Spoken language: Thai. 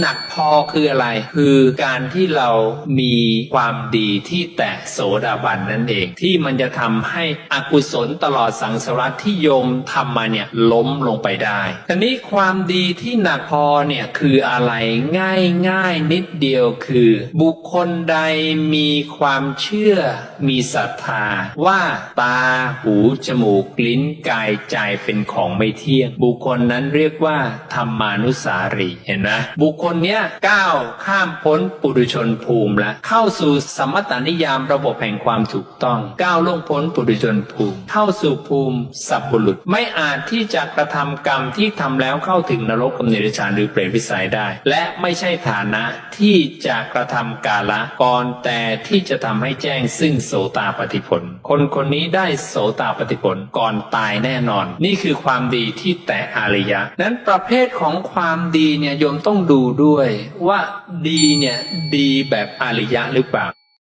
หนักพอคืออะไร คือการที่เรามีความดีที่แตะโสดาบันนั่นเอง ที่มันจะทำให้อกุศลตลอดสังสารวัฏที่โยมทำมาเนี่ยล้มลงไปได้ทีนี้ความดีที่หนักพอเนี่ยคืออะไรง่ายง่ายนิดเดียวคือ บุคคลใดมีความเชื่อ มีศรัทธา ว่าตาหูจมูกลิ้นกายใจเป็นของไม่เที่ยง บุคคลนั้นเรียกว่าธรรมานุสารีเห็นไหมบุคคลเนี้ยก้าวข้ามพ้นปุถุชนภูมิแล้วเข้าสู่สมมตานิยามระบบแห่งความถูกต้องก้าวล่วงพ้นปุถุชนภูมิ เข้าสู่ภูมิสัพบุรุษ ไม่อาจที่จะกระทำกรรมที่ทำแล้วเข้าถึงนรกกับเนรชานหรือเปรตวิสัยได้ และไม่ใช่ฐานะที่จะกระทำกาละก่อนแต่ที่จะทำให้แจ้งซึ่งโสตาปฏิผล คนคนนี้ได้โสตาปฏิผลก่อนตายแน่นอน นี่คือความดีที่แตะอริยะ นั้นประเภทของความดีเนี่ยโยมต้องดูด้วยว่าดีเนี่ยดีแบบอริยะหรือเปล่า